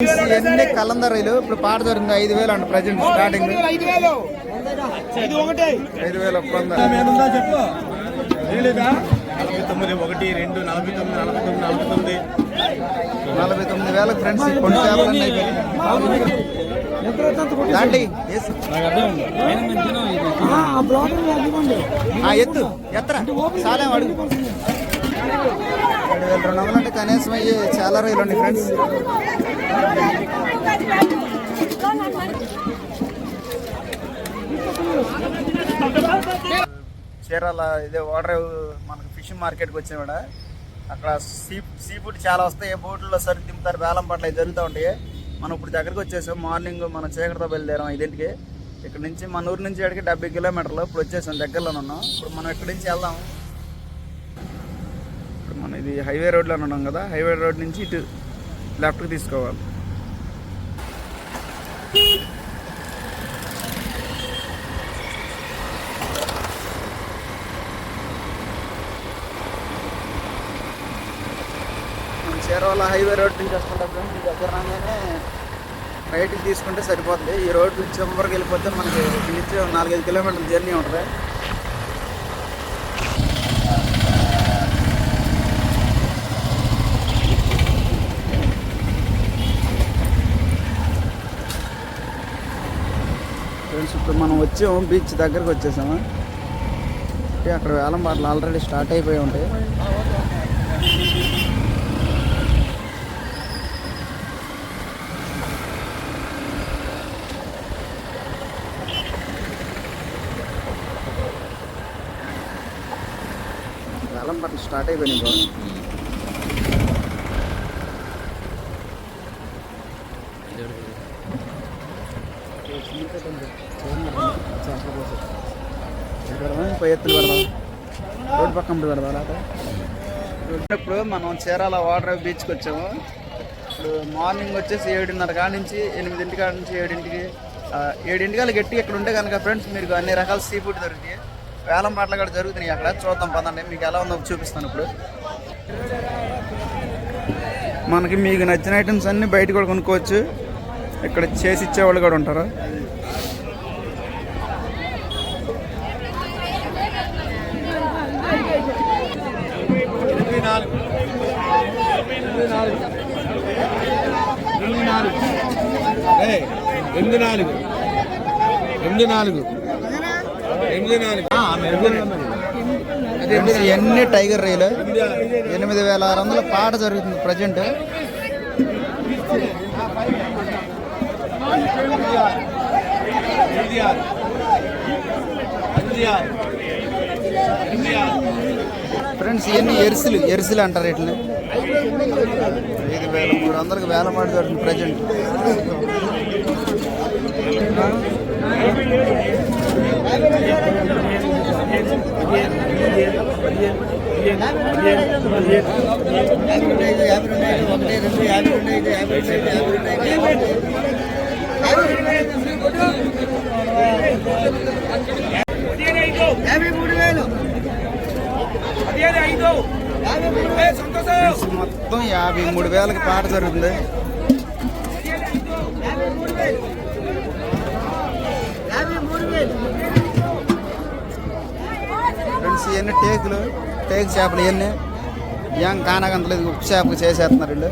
ఇవన్నీ కలందరీలు? ఇప్పుడు పాట జరుగుతుంది ఐదు వేలు అండి ప్రజెంట్ స్టార్టింగ్ ఐదు వేలు వేలు. నలభై తొమ్మిది ఒకటి రెండు నలభై తొమ్మిది నలభై తొమ్మిది నలభై తొమ్మిది. నలభై తొమ్మిది వేలకు ఫ్రెండ్స్ కొన్ని అయిపోయినాయి దాండి ఎత్తు ఎత్తరా? చాలా అడుగు. రెండు వేల రెండు వందలు అంటే కనీసం అయ్యి చాలా రైలు ఉన్నాయి ఫ్రెండ్స్ చీరాల ఇదే వాటర్ మనకు ఫిషింగ్ మార్కెట్కి వచ్చిన కూడా అక్కడ సీ సీ ఫుడ్ చాలా వస్తాయి. బోట్లలో సరి దింపుతారు వేలం పట్ల జరుగుతూ ఉంటాయి. మనం ఇప్పుడు దగ్గరికి వచ్చేసాం మార్నింగ్ మనం చీకటితో బయలుదేరాం ఐదింటికి. ఇక్కడ నుంచి మన ఊరు నుంచి ఇక్కడికి డెబ్బై కిలోమీటర్లు. ఇప్పుడు వచ్చేసాం దగ్గరలోనే ఉన్నాం. ఇప్పుడు మనం ఇక్కడి నుంచి వెళ్దాం? ఇప్పుడు మనం ఇది హైవే రోడ్లో ఉన్నాం కదా. హైవే రోడ్ నుంచి ఇటు లెఫ్ట్కి తీసుకోవాలి. మనం హైవే రోడ్ నుంచి వస్తుంటప్పుడు ఈ దగ్గర రాగానే రైట్కి తీసుకుంటే సరిపోతుంది. ఈ రోడ్ నుంచి చివరికి వెళ్ళిపోతే మనకి నుంచి నాలుగైదు కిలోమీటర్ల జర్నీ ఉంటుంది ఫ్రెండ్స్ ఇప్పుడు మనం వచ్చాము బీచ్ దగ్గరకు వచ్చేసాము. అంటే అక్కడ వేలం పాటలు ఆల్రెడీ స్టార్ట్ అయిపోయి ఉంటాయి. వేలం పాటలు స్టార్ట్ అయిపోయినాయి పోయి ఎత్తులు పెడదాం. రోడ్డు పక్కన పెడదాం అలాగే ఇప్పుడు మనం చీరాల వాటర్ బీచ్కి వచ్చాము. ఇప్పుడు మార్నింగ్ వచ్చేసి ఏడున్నర కాడ నుంచి ఎనిమిదింటి కాడ నుంచి ఏడింటికి ఆ, ఏడింటికి గట్టి ఇక్కడ ఉంటే కనుక ఫ్రెండ్స్ మీకు అన్ని రకాల సీ ఫుడ్ దొరుకుతాయి వేలం పాటలు కూడా జరుగుతున్నాయి అక్కడ. చూద్దాం పదండి. మీకు ఎలా ఉందో చూపిస్తాను ఇప్పుడు. మనకి మీకు నచ్చిన ఐటమ్స్ అన్ని బయట కూడా కొనుక్కోవచ్చు. ఇక్కడ చేసి ఇచ్చేవాళ్ళు కూడా ఉంటారు ఎనిమిది నాలుగు ఎనిమిది నాలుగు ఏయ్, ఎనిమిది నాలుగు. ఎనిమిది నాలుగు. ఎనిమిది నాలుగు. ఇవన్నీ టైగర్ రైలు? ఎనిమిది వేల ఆరు వందల పాట జరుగుతుంది ప్రజెంట్. ఫ్రెండ్స్ ఇవన్నీ ఎరుసులు ఎరుసులు అంటారు వీటిని ఐదు వేల మూడు వందలకు వేల మాట జరుగుతుంది ప్రజెంట్. మొత్తం యాభై మూడు వేలకి పాట జరుగుతుంది. ఫ్రెండ్స్ ఇవన్నీ టేకులు టేకు చేపలు ఇవన్నీ. ఏం కానగంతలేదు ఉప్పు చేపకు చేసేస్తున్నారు వీళ్ళు.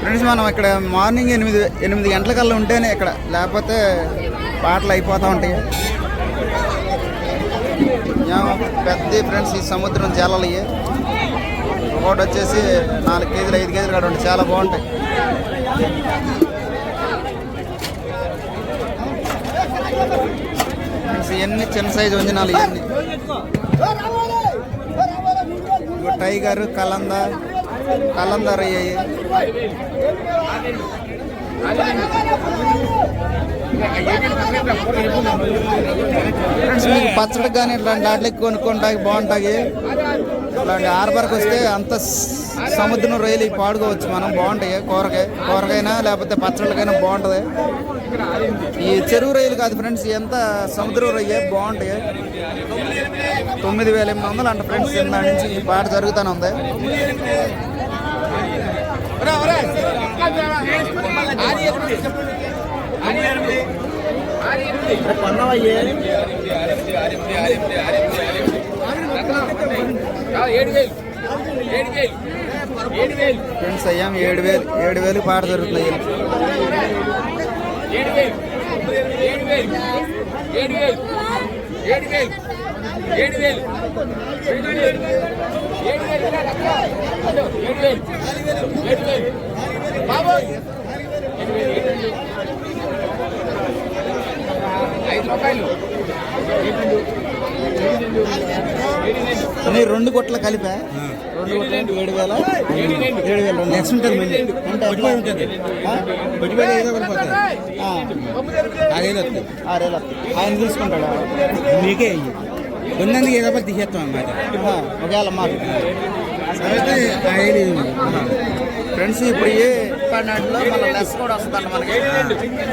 ఫ్రెండ్స్ మనం ఇక్కడ మార్నింగ్ ఎనిమిది ఎనిమిది గంటలకల్లా ఉంటేనే ఇక్కడ లేకపోతే పాటలు అయిపోతూ ఉంటాయి. ఏమో పెద్ద ఫ్రెండ్స్ ఈ సముద్రం చేలలు ఇవి ఒకటి వచ్చేసి నాలుగు కేజీలు ఐదు కేజీలు కాడ ఉంటాయి చాలా బాగుంటాయి. ఇవన్నీ చిన్న సైజు వంజనాలు ఇవన్నీ. టైగర్ కలంద కలందర్ అయ్యాయి. ఫ్రెండ్స్ మీకు పచ్చడి కానీ ఇట్లాంటి వాటికి కొనుక్కుంటాకి బాగుంటాయి. ఇలాంటి హార్బర్కి వస్తే అంత స- సముద్రం రొయ్యలు ఇవి పాడుకోవచ్చు మనం. బాగుంటాయి. కూరగాయ కూరగాయనా లేకపోతే పచ్చళ్ళకైనా బాగుంటుంది. ఈ చెరువు రొయ్యలు కాదు ఫ్రెండ్స్ ఎంత సముద్రం రొయ్య బాగుంటాయి. తొమ్మిది వేల ఎనిమిది వందలు అంట ఫ్రెండ్స్ ఇందా నుంచి ఈ పాట జరుగుతూనే ఉంది. ఫ్రెండ్స్ అయ్యాం ఏడు వేలు ఏడు వేలు పాట జరుగుతుంది అన్నీ రెండు కొట్ల కలిపా? రెండు ఏడు వేల? ఏడు వేల. నెక్స్ట్ ఉంటుంది మళ్ళీ. ఉంటుంది? పెట్టుబడి ఏదో ఒకటి పోతుంది. ఆ, అదేదో వస్తుంది ఆరేళ్ళు వస్తాయి. ఆయన తీసుకుంటాడు? మీకే. ఉన్నందుకు ఏదో ఒకటి తీసేస్తాం అన్నమాట. ఒకవేళ మాకు. ఫ్రెండ్స్ ఇప్పుడు ఏ పడినట్లో మన లెస్ కూడా వస్తుంది మనకి.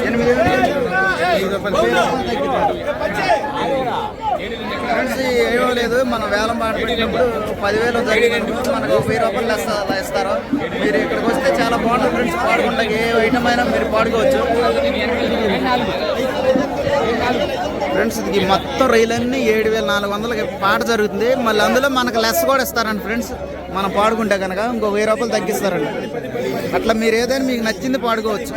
ఎనిమిది ఫ్రెండ్స్ ఏమో లేదు. మనం వేలం పాట పదివేలు జరిగినప్పుడు మనకు వెయ్యి రూపాయలు లెస్ ఇస్తారు. మీరు ఇక్కడికి వస్తే చాలా బాగుంటుంది ఫ్రెండ్స్. పాడుకుంటా ఏ ఐటమ్ అయినా మీరు పాడుకోవచ్చు. ఫ్రెండ్స్ ఇది మొత్తం రైలన్నీ ఏడు వేల నాలుగు వందలకి పాట జరుగుతుంది. మళ్ళీ అందులో మనకు లెస్ కూడా ఇస్తారండి ఫ్రెండ్స్. మనం పాడుకుంటే కనుక ఇంకో వెయ్యి రూపాయలు తగ్గిస్తారండి. అట్లా మీరు ఏదైనా మీకు నచ్చింది పాడుకోవచ్చు.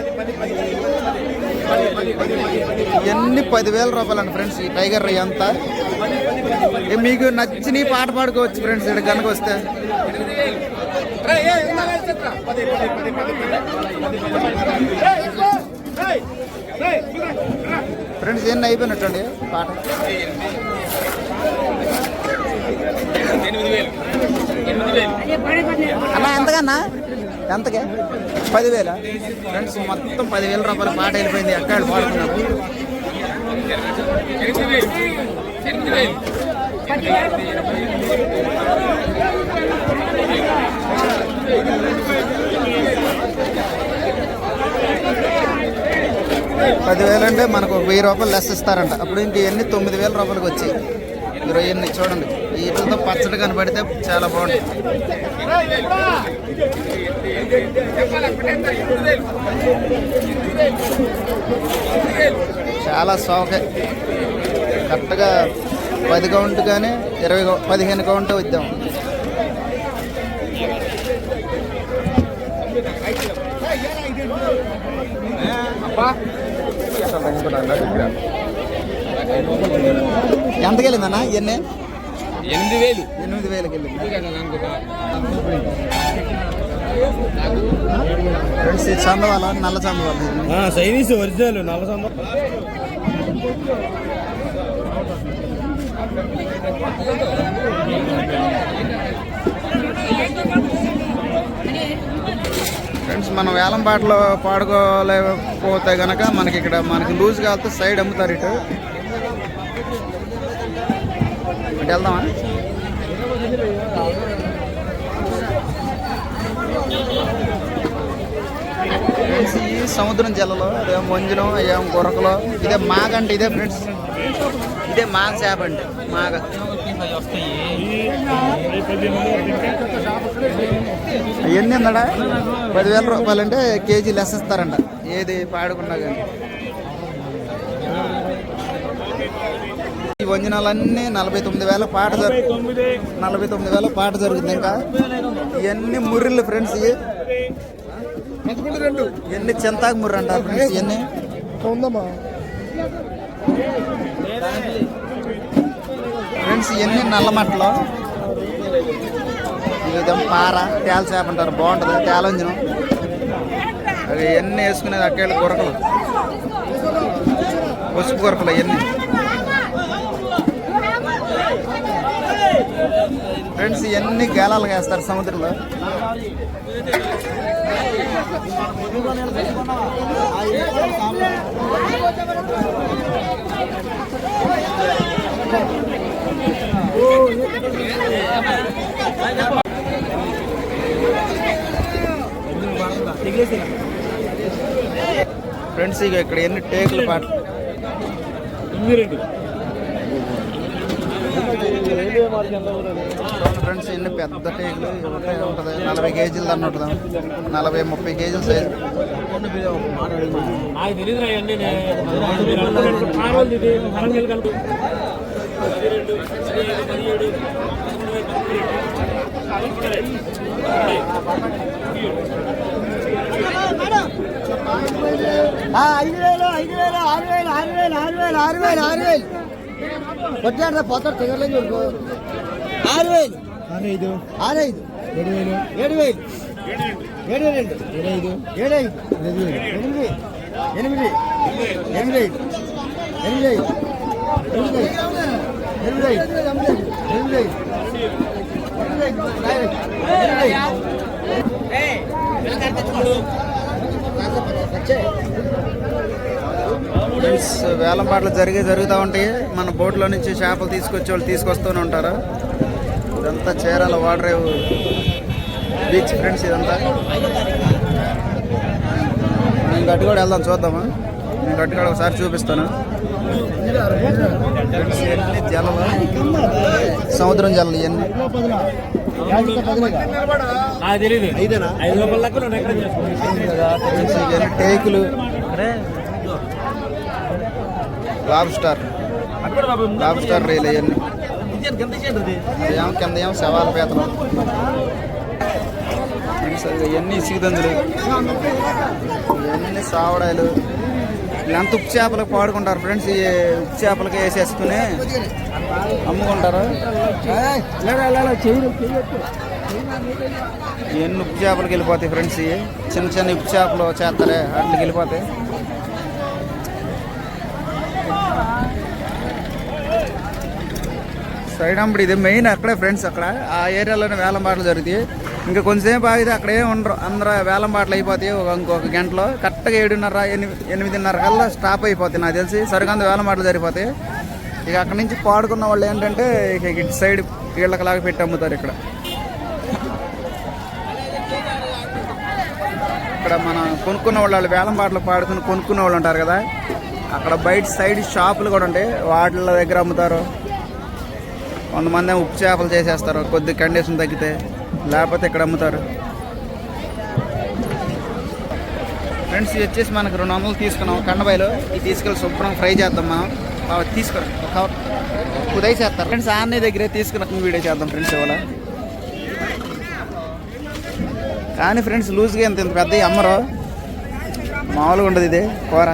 ఇవన్నీ పదివేల రూపాయలు అండి ఫ్రెండ్స్ ఈ టైగర్ రై అంతా? ఏ మీకు నచ్చిన పాట పాడుకోవచ్చు ఫ్రెండ్స్ ఇక్కడ కనుక వస్తే. ఫ్రెండ్స్ ఎన్ని అయిపోయినట్టండి పాట? అన్నా ఎంతకన్నా ఎంతకే? పదివేల? ఫ్రెండ్స్ మొత్తం పదివేల రూపాయల పాట వెళ్ళిపోయింది ఎక్కడ పాడుతున్నారు. పదివేలు అంటే మనకు వెయ్యి రూపాయలు లెస్ ఇస్తారంట. అప్పుడు ఇంక ఇవన్నీ తొమ్మిది వేల రూపాయలకి వచ్చాయి. మీరు ఇవన్నీ చూడండి. వీటితో పచ్చడి కనబడితే చాలా బాగుంటుంది. చాలా సౌక. కరెక్ట్గా పది కౌంట్ కానీ ఇరవై పదిహేను కౌంట్ ఇద్దాం. ఎంతకెళ్ళిందన్నా ఇవన్నీ ఎనిమిది వేలు. ఎనిమిది వేలకి వెళ్ళింది? చందవాల నల్ల చందవాల చైనీస్ ఒరిజినల్ నల్ల సంద ఫ్రెండ్స్ మనం వేలం పాటలో పాడుకోలేకపోతే గనక మనకి ఇక్కడ మనకి లూజ్ కాలితే సైడ్ అమ్ముతారు ఇటు. అంటే వెళ్దామా? ఫ్రెండ్స్ ఈ సముద్రం జల్లలో అదే మంజులం అయ్యాం గురకలో ఇదే మాగ అంటే ఇదే ఫ్రెండ్స్. ఇదే మాగ చేప అంటే మాగ. ఎన్ని ఉందడా? పదివేల రూపాయలు అంటే కేజీ లెస్ ఇస్తారంట. ఏది పాడుకున్నా కానీ. ఈ వంజనాలన్నీ నలభై తొమ్మిది వేల పాట నలభై తొమ్మిది. వేల పాట జరుగుతుంది ఇంకా. ఇవన్నీ ముర్రిళ్ళు ఫ్రెండ్స్ ఇవన్నీ చింతాకు ముర్రి అంటారు ఫ్రెండ్స్ ఇవన్నీ. ఫ్రెండ్స్ ఇవన్నీ నల్లమట్టలు ఇదేం పార? తేల చేప అంటారు. బాగుంటుంది. తేలంజనం. అవి ఇవన్నీ వేసుకునేది అక్కేళ్ళు కొరకలు పసుపు కొరకలు ఇవన్నీ. ఫ్రెండ్స్ ఇవన్నీ గేలాలు వేస్తారు సముద్రంలో. ఫ్రెండ్స్ ఇక ఇక్కడ ఎన్ని టేకులు పాటలు చూడండి ఫ్రెండ్స్ ఎన్ని పెద్ద టేకులు ఒకటే ఉంటుంది. నలభై కేజీలు దాన్ని ఉంటుంది నలభై ముప్పై కేజీలు సైజు ఐదు వేలు ఐదు వేలు ఆరు వేలు ఆరు వేలు ఆరు వేలు ఆరు వేలు ఆరు వేలు. కొట్టాడు పోతాడు తిగలేదు ఆరు వేలు ఆరైదు. ఆరైదు. ఏడు వేలు ఏడు వేలు ఏడు రెండు ఏడైదు. ఏడైదు. ఎనిమిది. ఎనిమిది. ఎనిమిది. ఐదు ఎనిమిది. ఐదు ఎనిమిది. ఐదు ఎనిమిది. ఐదు ఎనిమిది. ఐదు ఎనిమిది. ఐదు ఎనిమిది ఐదు ఫ్రెండ్స్ వేలం పాటలు జరిగే జరుగుతూ ఉంటాయి. మన బోట్లో నుంచి చేపలు తీసుకొచ్చే వాళ్ళు తీసుకొస్తూనే ఉంటారు. ఇదంతా చీరాల వాటర్ బీచ్ ఫ్రెండ్స్ ఇదంతా. నేను గట్టి కూడా వెళ్దాం చూద్దామా? నేను గట్టి కూడా ఒకసారి చూపిస్తాను. జలలు సముద్రం జలలు ఇవన్నీ. ఫ్రెండ్స్ ఇవన్నీ. టేకులు. లాబ్ స్టార్ లాబ్ స్టార్ రైలు ఇవన్నీ. కింద ఏమో శవాల పీతలు? ఇవన్నీ ఇసుగుదందులు? ఇవన్నీ సావడాలు? ఇలాంటి ఉప్పు చేపలకు పాడుకుంటారు ఫ్రెండ్స్ ఈ ఉప్పు చేపలకి వేసేసుకుని అమ్ముకుంటారు? ఇవన్నీ ఉప్పు చేపలకి వెళ్ళిపోతాయి ఫ్రెండ్స్ చిన్న చిన్న ఉప్పు చేపలు చేస్తారే వాటికి వెళ్ళిపోతాయి. సైడ్ ఇది మెయిన్ అక్కడే ఫ్రెండ్స్ అక్కడ. ఆ ఏరియాలోనే వేలం పాటలు జరుగుతాయి. ఇంకా కొంచెంసేపు ఆగితే అక్కడే ఉండరు. అందరూ వేలం పాటలు అయిపోతాయి ఒక ఇంకొక గంటలో. కరెక్ట్గా ఏడున్నర ఎనిమిది ఎనిమిదిన్నర కల్లా స్టాప్ అయిపోతాయి నాకు తెలిసి. సరిగ్గా వేలం పాటలు జరిగిపోతాయి. ఇక అక్కడి నుంచి పాడుకున్న వాళ్ళు ఏంటంటే ఇక ఇటు సైడ్ వీళ్ళకి లాగా పెట్టి అమ్ముతారు ఇక్కడ. ఇక్కడ మనం కొనుక్కున్న వాళ్ళు వాళ్ళు వేలం పాటలు పాడుకుని కొనుక్కున్న వాళ్ళు ఉంటారు కదా. అక్కడ బయట సైడ్ షాపులు కూడా ఉంటాయి. వాటిల దగ్గర అమ్ముతారు. కొంతమంది ఏమో ఉప్పు చేపలు చేసేస్తారు. కొద్ది కండిషన్ తగ్గితే లేకపోతే ఇక్కడ అమ్ముతారు. ఫ్రెండ్స్ ఇది వచ్చేసి మనకు రెండు వందలు తీసుకున్నాం. కండబాయిలో. ఇది తీసుకెళ్ళి శుభ్రం ఫ్రై చేద్దాం మనం. బాగా తీసుకురా. ఒక ఉదయ్ చేస్తారు ఫ్రెండ్స్ ఆన్నే దగ్గరే తీసుకున్నాం వీడియో చేద్దాం ఫ్రెండ్స్ ఇవాళ. కానీ ఫ్రెండ్స్ లూజ్గా ఎంత ఇంత పెద్ద అమ్మరు. మామూలుగా ఉండదు ఇది కూర.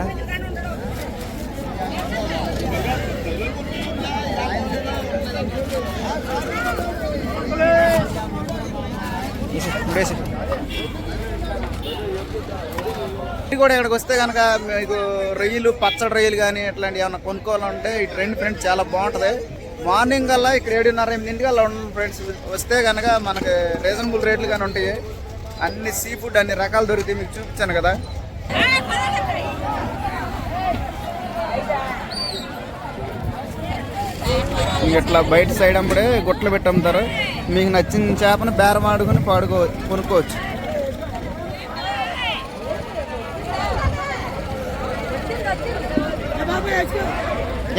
వేసి కూడా ఇక్కడికి వస్తే కనుక మీకు రొయ్యలు పచ్చడి రొయ్యలు కానీ ఇట్లాంటివి ఏమైనా కొనుక్కోవాలంటే ఈ ట్రెండ్ ఫ్రెండ్స్ చాలా బాగుంటుంది. మార్నింగ్ కల్లా ఇక్కడ ఏడున్నర ఎనిమిదింటికి కల్లా ఉన్న ఫ్రెండ్స్. వస్తే కనుక మనకి రీజనబుల్ రేట్లు కానీ ఉంటాయి. అన్ని సీ ఫుడ్ అన్ని రకాలు దొరుకుతాయి మీకు చూపించాను కదా. ఇట్లా బయట సైడ్ అప్పుడే గుట్టలు పెట్టి అమ్ముతారు. మీకు నచ్చిన చేపను బేరం ఆడుకుని పాడుకో కొనుక్కోవచ్చు.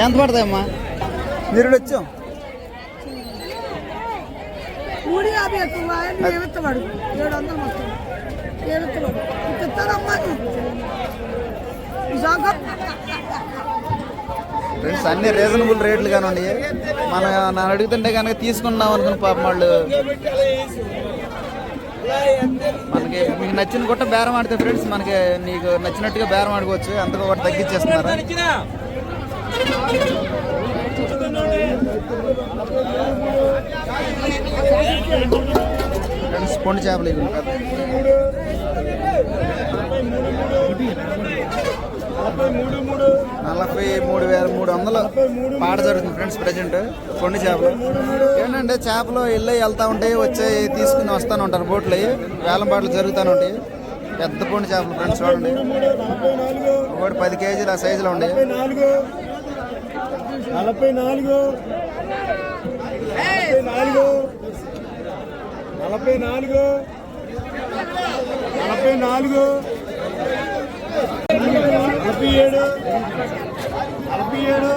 ఎంత పడతాయమ్మా? మీరు వచ్చాం ఎక్కువ ఏడు వందలు మొత్తం ఏమిస్తాడు ఇస్తారమ్మా విశాఖ ఫ్రెండ్స్ అన్ని రీజనబుల్ రేట్లు కానివ్వండి. మన నన్ను అడుగుతుంటే కనుక తీసుకున్నాం అనుకున్న పాపం వాళ్ళు మనకి మీకు నచ్చిన గుట్ట బేరం ఆడితే ఫ్రెండ్స్ మనకి నీకు నచ్చినట్టుగా బేరం ఆడుకోవచ్చు. అంతగా ఒకటి తగ్గించేస్తున్నారు? ఫ్రెండ్స్ పొండి చేపలు ఇవి నలభై మూడు వేల మూడు వందలు. పాట జరుగుతుంది ఫ్రెండ్స్ ప్రజెంట్. కొండి చేపలు. ఏంటంటే చేపలు ఇల్లు వెళ్తా ఉంటాయి వచ్చే తీసుకుని వస్తూనే ఉంటారు బోట్లు అయ్యి వేలం పాటలు జరుగుతూనే ఉంటాయి. పెద్ద పొండి చేపలు ఫ్రెండ్స్ చూడండి. ఒకటి పది ఆ సైజులో ఉండే నలభై నాలుగు నలభై నాలుగు నలభై నాలుగు. నలభై ఏడు. నలభై ఏడు.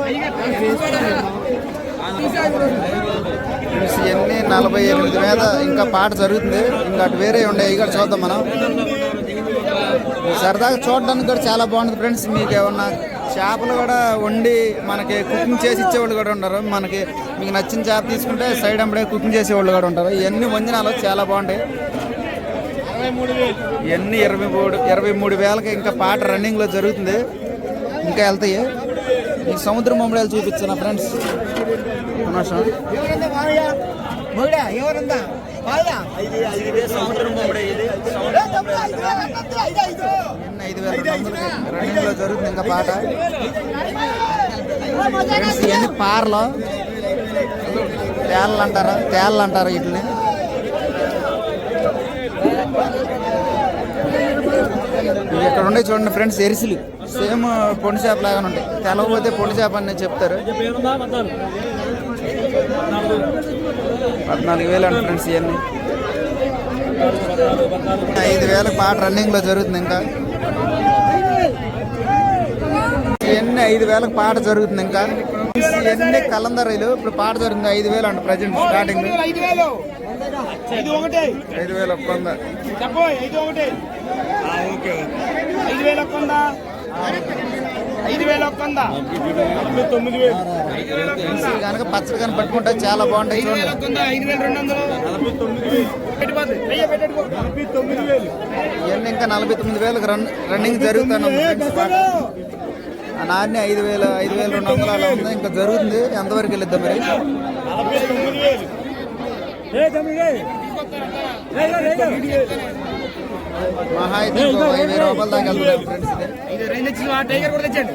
ఇవన్నీ నలభై ఎనిమిది మీద ఇంకా పాట జరుగుతుంది. ఇంకా అటు వేరే ఉండే ఇక్కడ చూద్దాం మనం. సరదాగా చూడడానికి కూడా చాలా బాగుంటుంది ఫ్రెండ్స్. మీకు ఏమన్నా చేపలు కూడా వండి మనకి కుకింగ్ చేసి ఇచ్చేవాళ్ళు కూడా ఉంటారు. మనకి మీకు నచ్చిన చేప తీసుకుంటే సైడ్ అంబడే కుకింగ్ చేసేవాళ్ళు కూడా ఉంటారు. ఇవన్నీ వంజనాలు చాలా బాగుంటాయి. ఇవన్నీ ఇరవై మూడు ఇరవై మూడు వేలకి ఇంకా పాట రన్నింగ్లో జరుగుతుంది. ఇంకా వెళ్తాయి. మీకు సముద్ర మమ్మడాలు చూపించాను ఫ్రెండ్స్. ఐదు వేల రన్నింగ్లో జరుగుతుంది ఇంకా పాట. ఫ్రెండ్స్ ఇవన్నీ పార్లో. తేళ్ళు అంటారా తేళ్ళు అంటారు వీటిని? ఇక్కడ ఉండే చూడండి ఫ్రెండ్స్ ఎరిసిలు. సేమ్ పొండి చేప లాగానే ఉంటాయి. తెలవకపోతే పొండి చేప అని చెప్తారు. పద్నాలుగు వేలు అంట ఫ్రెండ్స్ ఇవన్నీ. ఐదు వేల పాట రన్నింగ్లో జరుగుతుంది ఇంకా. ఇవన్నీ ఐదు వేలకు పాట జరుగుతుంది ఇంకా. ఇవన్నీ కలందరీలు. ఇప్పుడు పాట జరుగుతుంది ఐదు వేలు అంట ప్రజెంట్ స్టార్టింగ్. ఐదు వేల. ఒక్క చెప్పు ఐదు వేల ఒక్క వంద ఐదు వేల ఒక్క వంద తొమ్మిది వేలు ఐదు వేల ఒక్క వంద కనుక పచ్చడి కానీ పట్టుకుంటే చాలా బాగుంటాయి ఐదు వేల చూడండి ఒక్క వంద ఐదు వేల రెండు వందలు నలభై తొమ్మిది వేలు పెట్టుకోదు వెయ్యి పెట్టుకో నలభై తొమ్మిది వేలు ఇవన్నీ ఇంకా నలభై తొమ్మిది వేలకు రన్ రన్నింగ్ జరుగుతాను నాన్ని ఐదు వేలు ఐదు వేల రెండు వందలు అలా ఉంది ఇంకా జరుగుతుంది ఎంతవరకు వెళ్ళిద్దాం మరి నలభై తొమ్మిది వేలు మహా అయితే ఐదు రూపాయల దాకా వెళ్తున్నాం ఫ్రెండ్స్ ఐదు రెండు తెచ్చిన ఆ టైగర్ కూడా తెచ్చండి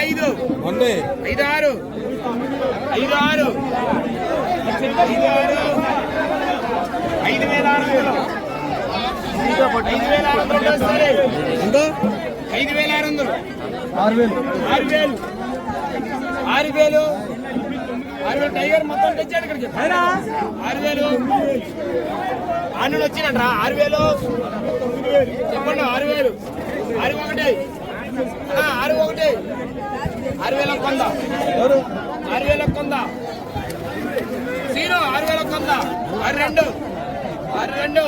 ఐదు ఐదు ఐదు. ఆరు ఐదు ఆరు ఐదు ఆరు ఐదు వేల ఆరు వేలు ఐదు వేల ఆరు వందలు వస్తాయి. ఐదు వేల ఆరు వందలు. ఆరు వేలు. ఆరు వేలు. ఆరు వేలు. ఆరు వేలు టైగర్ మొత్తం తెచ్చాడు ఇక్కడికి. ఆరు వేలు. ఆరు వచ్చినట్రా ఆరు వేలు. చెప్పండి ఆరు వేలు. ఆరు ఒకటి. ఆరు ఒకటి. ఆరు వేల కొంద ఆరు వేల కొంద జీరో ఆరు వేల కొంద ఆరు రెండు. ఆరు రెండు.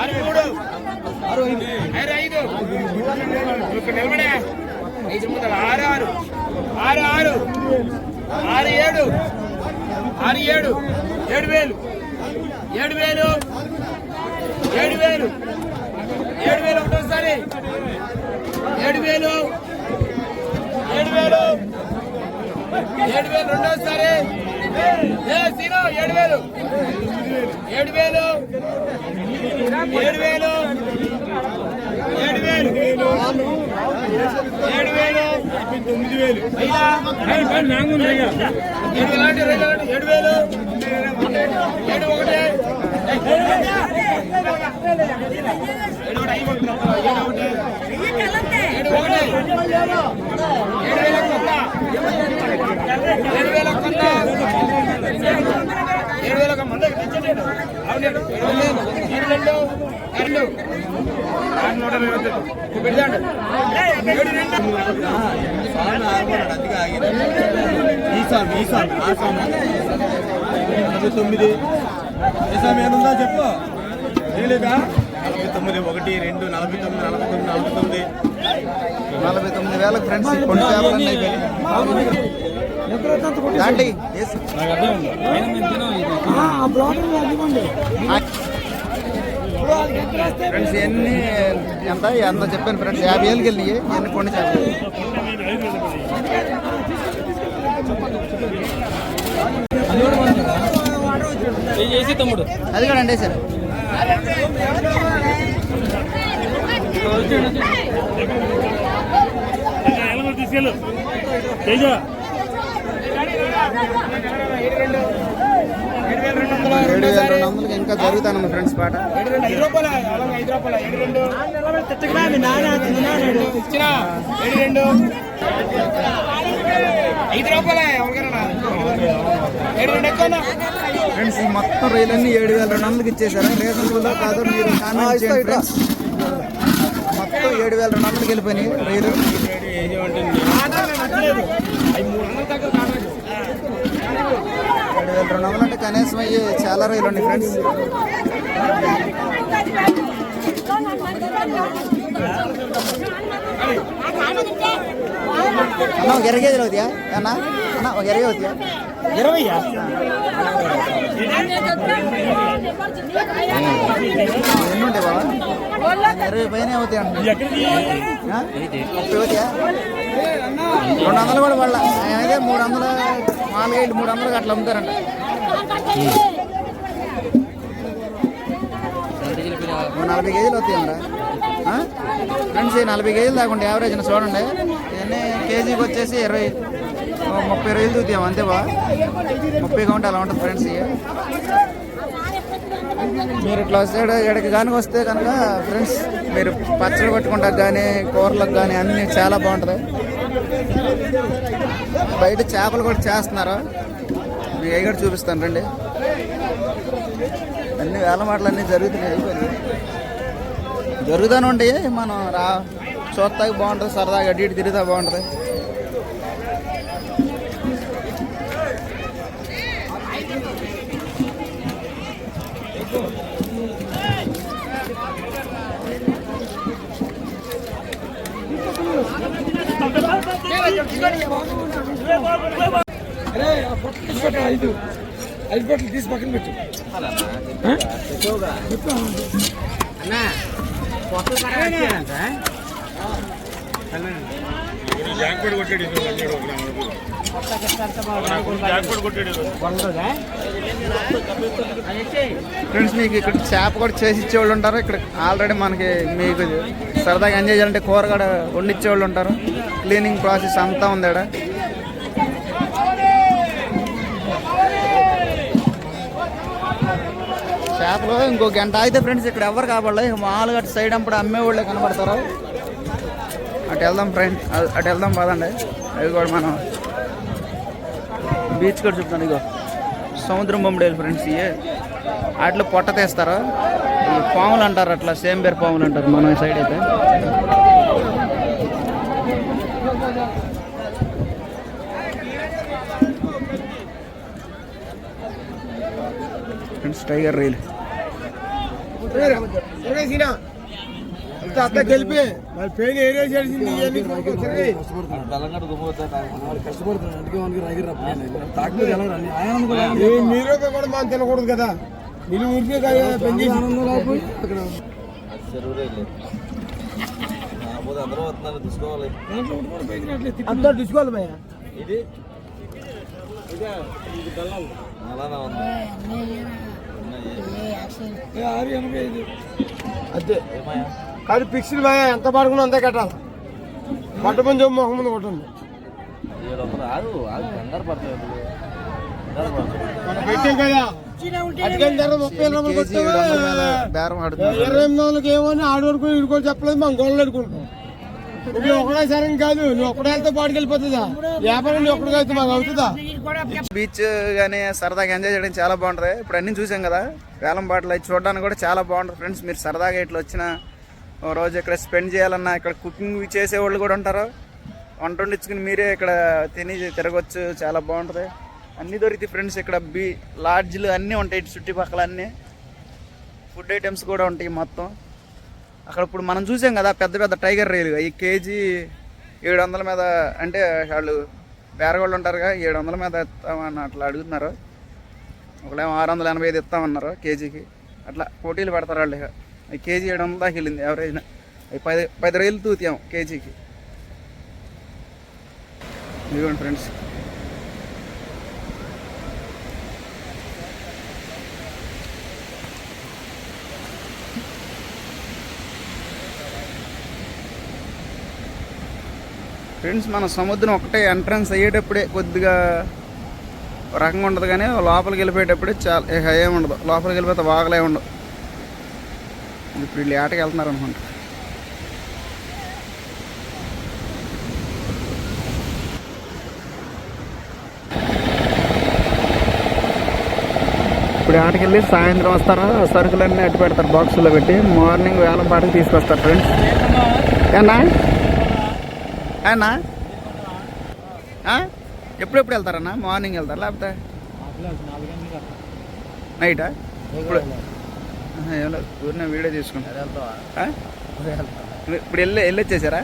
ఆరు మూడు. ఆరు ఐదు. నిలబడే. ఐదు ఆరు ఆరు. ఆరు ఆరు. ఆరు ఏడు. ఆరు ఏడు. ఏడు వేలు. ఏడు వేలు. ఏడు వేలు ఏడు వేలు ఒకటోసారి. ఏడు వేలు ఏడు వేలు ఏడు వేలు రెండోసారి. ఏ ఏడు వేలు ఏడు వేలు ఏడు వేలు ఏడు వేలు ఏడు వేలు తొమ్మిది వేలు ఏడు వేలు ఏడు వేలు ఏడు ఒకటి. ఏడు వేల కొంద ఏడు వేల అవునండి ఏడు రెండు రెండు నూట ఇరవై తొమ్మిది ఏడు రెండు తొమ్మిది ఏముందా చెప్పు. నలభై తొమ్మిది ఒకటి రెండు నలభై తొమ్మిది నలభై తొమ్మిది నలభై తొమ్మిది. నలభై తొమ్మిది వేలకు ఫ్రెండ్స్ కొన్ని దాండి ఏసు. ఫ్రెండ్స్ ఎన్ని ఎంత? ఎంత చెప్పాను ఫ్రెండ్స్? యాభై ఏళ్ళకి వెళ్ళి ఎన్ని కొన్ని తమ్ముడు అది కూడా అండి సార్ తీసుకెళ్ళు తేజ ఏడు వేల రెండు వందలకి ఇంకా జరుగుతాను ఫ్రెండ్స్ పాట ఐదు రూపాయలు ఐదు ఎవరికైనా ఏడు రెండు ఎక్కువ ఫ్రెండ్స్ ఈ మొత్తం రైలన్నీ ఏడు వేల రెండు వందలకి ఇచ్చేసారు రీజనబుల్ కాదు మీరు కామెంట్ చేయండి ఫ్రెండ్స్. మొత్తం ఏడు వేల రెండు వందలకి వెళ్ళిపోయినాయి రైలు. ఏడు వేల రెండు వందలు అంటే కనీసం అయ్యి చాలా రొయ్యలు ఉన్నాయి ఫ్రెండ్స్. అన్న ఒక ఇరవై అవుతాయా? అన్న అన్న ఒక ఇరవై అవుతాయా? ఇరవయ్యా ఎన్ని బాబా ఇరవై పైన అవుతాయి ముప్పై అవుతాయా రెండు వందలు కూడా పడలా అయితే మూడు వందలు నాలుగైదు మూడు వందలు అట్లా అమ్ముతారంట నలభై కేజీలు వస్తాయమ్మరా ఫ్రెండ్స్ నలభై కేజీలు దాకా యావరేజ్ చూడండి ఇవన్నీ కేజీకి వచ్చేసి ఇరవై ముప్పై రోజులు చూద్దాం అంతే బా ముప్పై కౌంట్ అలా ఉంటుంది ఫ్రెండ్స్ మీరు ఇట్లా వస్తే ఇక్కడికి కానీ వస్తే కనుక ఫ్రెండ్స్ మీరు పచ్చడి పట్టుకుంటారు కానీ కూరలకు కానీ అన్నీ చాలా బాగుంటుంది. బయట చేపలు కూడా చేస్తున్నారు. మీకు అవి కూడా చూపిస్తాను రండి. అన్ని వేల మాటలు అన్నీ జరుగుతున్నాయి అయిపోయింది. జరుగుతూనే ఉంటాయి మనం రా చూస్తాకి బాగుంటుంది సరదాగా అటు ఇటు తిరుగుతా బాగుంటుంది. ఐదు ఐదు బట్టలు తీసి పక్కన పెట్టు అన్నా ఫ్రెండ్స్ మీకు ఇక్కడ చేప కూడా చేసి ఇచ్చేవాళ్ళు ఉంటారు. ఇక్కడ ఆల్రెడీ మనకి మీకు సరదాగా ఎంజాయ్ చేయాలంటే కూర కూడా వండిచ్చేవాళ్ళు ఉంటారు. క్లీనింగ్ ప్రాసెస్ అంతా ఉంది ఇక్కడ చేపలు ఇంకో గంట అయితే ఫ్రెండ్స్ ఇక్కడ ఎవరు కాబడలే మామూలుగా సైడ్ అప్పుడు అమ్మేవాళ్ళే కనబడతారు. అటు వెళ్దాం ఫ్రెండ్ అటు వెళ్దాం పదండి. అవి కూడా మనం బీచ్ కూడా చెప్తాను ఇగో సముద్రం బొమ్మడేలు ఫ్రెండ్స్ ఇవి వాటిలో పొట్ట తీస్తారు. ఈ పాములు అంటారు అట్లా సేమ్ పేరు పాములు అంటారు మనం ఈ సైడ్ అయితే. ఫ్రెండ్స్ టైగర్ రైలు. అంత గెలిపి. వాళ్ళ పేరు ఏరియా చేసింది మీరు కూడా మనం తినకూడదు కదా. మీరు ఊరికే పని అంతా తీసుకోవాలి. ఐదు అదే. కానీ ఫిక్స్డ్ భయ ఎంత పడుకున్నా అంతే కట్టాలి. పట్ట పని చెప్పు మొహం ముందు కొట్టండి పెట్టాం కదా ఇరవై ఎనిమిది వందలకి ఏమో అని ఆడు వరకు ఇడుకొని చెప్పలేదు మనం గొడవలు అడుకుంటాం నువ్వు ఒకటే సరే కాదు నువ్వు ఒకటే వెళ్తే పాటుకెళ్ళిపోతుందా? వ్యాపారం నువ్వు ఒక్కడికి వెళ్తే మాకు అవుతుందా? బీచ్ కానీ సరదాగా ఎంజాయ్ చేయడం చాలా బాగుంటుంది. ఇప్పుడు అన్నీ చూసాం కదా వేలం పాటలు చూడడానికి కూడా చాలా బాగుంటుంది. ఫ్రెండ్స్ మీరు సరదాగా ఇట్లా వచ్చిన రోజు ఇక్కడ స్పెండ్ చేయాలన్నా ఇక్కడ కుకింగ్ చేసేవాళ్ళు కూడా ఉంటారు. వంట వండించుకుని మీరే ఇక్కడ తిని తిరగచ్చు చాలా బాగుంటుంది. అన్నీ దొరుకుతాయి ఫ్రెండ్స్ ఇక్కడ బీ లాడ్జ్లు అన్నీ ఉంటాయి చుట్టుపక్కల అన్నీ. ఫుడ్ ఐటమ్స్ కూడా ఉంటాయి మొత్తం. అక్కడ ఇప్పుడు మనం చూసాం కదా పెద్ద పెద్ద టైగర్ రైలు. ఈ కేజీ ఏడు వందల మీద అంటే వాళ్ళు వేరగోళ్ళు ఉంటారుగా ఏడు వందల మీద ఇస్తామని అట్లా అడుగుతున్నారు. ఒకళ్ళేమో ఆరు వందల ఎనభై ఐదు ఇస్తామన్నారు కేజీకి. అట్లా పోటీలు పెడతారు వాళ్ళు కేజీ ఏడు వందల దాకా వెళ్ళింది ఎవరైనా అవి పది పది రైలు తూతాం కేజీకి. ఇదిగోండి ఫ్రెండ్స్. ఫ్రెండ్స్ మన సముద్రం ఒకటే ఎంట్రన్స్ అయ్యేటప్పుడే కొద్దిగా రకంగా ఉండదు కానీ లోపలికి వెళ్ళిపోయేటప్పుడే చాలా ఏముండదు. ఉండదు లోపలికి వెళ్ళిపోతే వాగలే ఉండవు. ఇప్పుడు వీళ్ళు ఏటకి వెళ్తున్నారు అనుకుంటా. ఇప్పుడు ఆటకి వెళ్ళి సాయంత్రం వస్తారా? సరుకులన్నీ అట్టు పెడతారు బాక్సులో పెట్టి. మార్నింగ్ వేలం పాటకి తీసుకొస్తారు ఫ్రెండ్స్. ఏనా ఏనా? ఎప్పుడెప్పుడు వెళ్తారన్నా? మార్నింగ్ వెళ్తారా లేకపోతే? నైటా? ఇప్పుడు ఆహా, ఏం లేదు ఊరినే వీడియో తీసుకుంటారు ఇప్పుడు వెళ్ళి వెళ్ళొచ్చేసారా?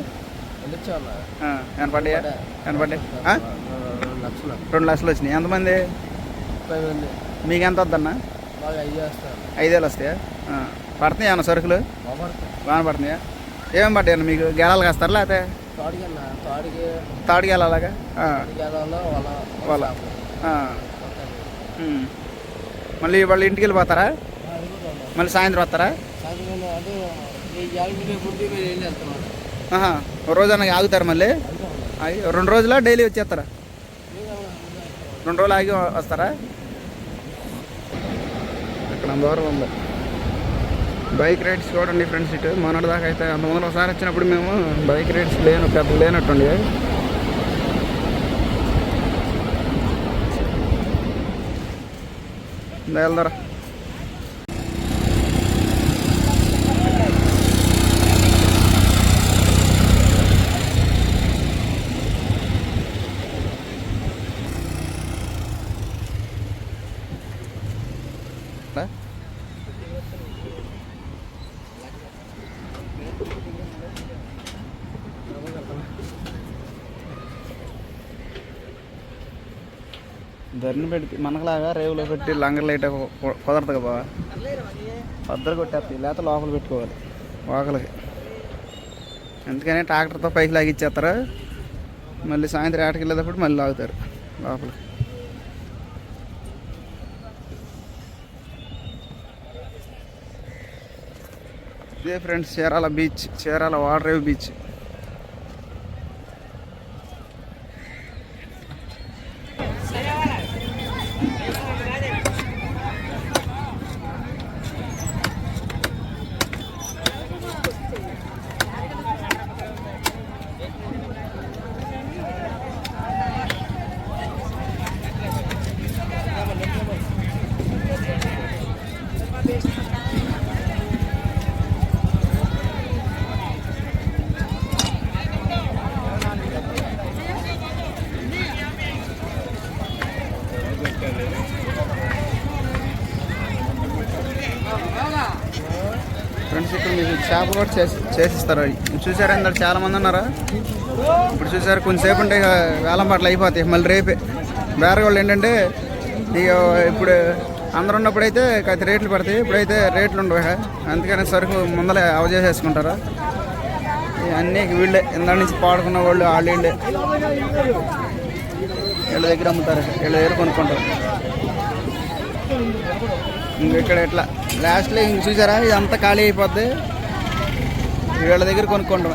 ఆ, ఎంత పడ్డాయా ఎంత పడ్డాయి ఆ? రెండు లక్షలు. వచ్చినాయి. ఎంతమంది? మీకు ఎంత వద్దన్నా? ఐదేళ్ళు వస్తాయా. పడుతున్నాయా అన్న సరుకులు? బాగా పడుతున్నాయా. ఏమేమి పడ్డాయన్న మీకు? గెలాలు కాస్తారా లేకపోతే? తాడికి వెళ్ళాలాగా. వాళ్ళ. మళ్ళీ వాళ్ళు ఇంటికి వెళ్ళిపోతారా? మళ్ళీ సాయంత్రం వస్తారా? రోజన్నా ఆగుతారు మళ్ళీ? ఆగి రెండు రోజులా డైలీ వచ్చేస్తారా? రెండు రోజులు ఆగి వస్తారా? ఇక్కడ దూరం ఉంది. బైక్ రైడ్స్ చూడండి ఫ్రెండ్స్ ఇటు. మొన్నటి దాకా అయితే అంత ముందు ఒకసారి వచ్చినప్పుడు మేము బైక్ రైడ్స్ లేను పెద్ద లేనట్టుండి. వెళ్దారా ధరని పెడితే మనకులాగా రేవులో పెట్టి లంగర్ లైట్ కుదరదు కదా బావ పద్దరు కొట్టేస్తాయి లేకపోతే లోపల పెట్టుకోవాలి వాకలకి. అందుకని ట్రాక్టర్తో పైకి లాగిచ్చేస్తారు మళ్ళీ సాయంత్రం ఆటకి వెళ్ళేటప్పుడు మళ్ళీ లాగుతారు లోపలికి. ఇదే friends Chirala beach Chirala water beach friends ఇక్కడ కూడా చేసి చేసిస్తారు. చూసారా ఇందాక చాలా మంది ఉన్నారా? ఇప్పుడు చూసారు కొంచెంసేపు ఉంటే ఇక వేలం పాటలు అయిపోతాయి. మళ్ళీ రేపే. వేరే వాళ్ళు ఏంటంటే ఇక ఇప్పుడు అందరు ఉన్నప్పుడైతే కాస్త రేట్లు పడతాయి. ఇప్పుడైతే రేట్లు ఉండవు ఇక. అందుకని సరుకు ముందలే అవజేసేసుకుంటారు అన్నీ వీళ్ళే. ఇందా నుంచి పాడుకున్న వాళ్ళు వాళ్ళు వీళ్ళే. వీళ్ళ దగ్గర అమ్ముతారు వీళ్ళ దగ్గర కొనుక్కుంటారు. ఇంక ఇక్కడ ఎట్లా లాస్ట్లో ఇంక చూసారా? ఇదంతా ఖాళీ అయిపోద్ది. వీళ్ళ దగ్గర కొనుక్కోండి.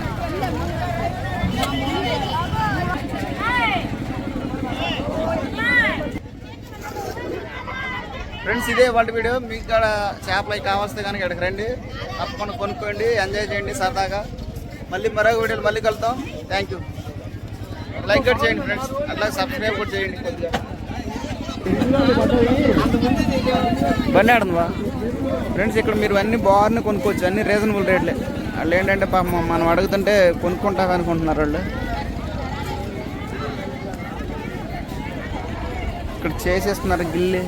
ఫ్రెండ్స్ ఇదే వాళ్ళ వీడియో. మీకు ఇక్కడ చేపలు అవి కావాల్స్తే కనుక ఇక్కడికి రండి. తప్పకుండా కొనుక్కోండి. ఎంజాయ్ చేయండి సరదాగా. మళ్ళీ మరొక వీడియోలు మళ్ళీ కలుద్దాం. థ్యాంక్ యూ లైక్ కూడా చేయండి ఫ్రెండ్స్. అట్లా సబ్స్క్రైబ్ కూడా చేయండి కొద్దిగా. బండి ఆడుందా ఫ్రెండ్స్ ఇక్కడ మీరు అన్ని బాగున్నాయి కొనుక్కోవచ్చు. అన్ని రీజనబుల్ రేట్లే వాళ్ళు ఏంటంటే పాపం మనం అడుగుతుంటే కొనుక్కుంటా అనుకుంటున్నారు వాళ్ళు. ఇక్కడ చేసేస్తున్నారు గిల్లి.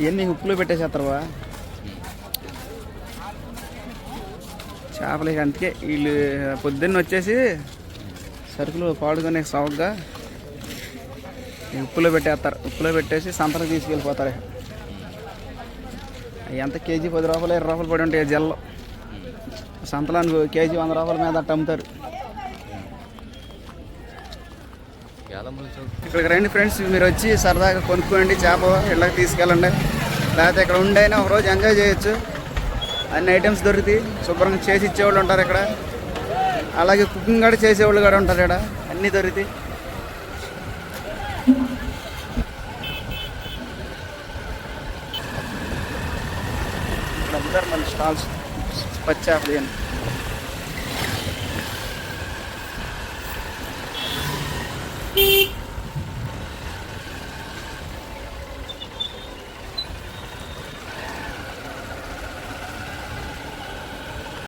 ఇవన్నీ ఉప్పులో పెట్టేసేస్తారువా చేపలకి అందుకే వీళ్ళు పొద్దున్న వచ్చేసి సరుకులు పాడుకునే సౌగ్గా ఉప్పులో పెట్టేస్తారు. ఉప్పులో పెట్టేసి సంతకు తీసుకెళ్ళిపోతారు ఎంత కేజీ పది రూపాయలు ఇరవై రూపాయలు పడి ఉంటాయి జల్లో సంతలానికి కేజీ వంద రూపాయల మీద అట్ట అమ్ముతారు. ఇక్కడికి రండి ఫ్రెండ్స్ మీరు వచ్చి సరదాగా కొనుక్కోండి చేప ఇళ్ళకి తీసుకెళ్ళండి. లేకపోతే ఇక్కడ ఉండైనా ఒక రోజు ఎంజాయ్ చేయొచ్చు. అన్ని ఐటమ్స్ దొరుకుతాయి. శుభ్రంగా చేసి ఇచ్చేవాళ్ళు ఉంటారు ఇక్కడ. అలాగే కుకింగ్ కూడా చేసేవాళ్ళు కూడా ఉంటారు ఇక్కడ. అన్నీ దొరుకుతాయి. ఇక్కడ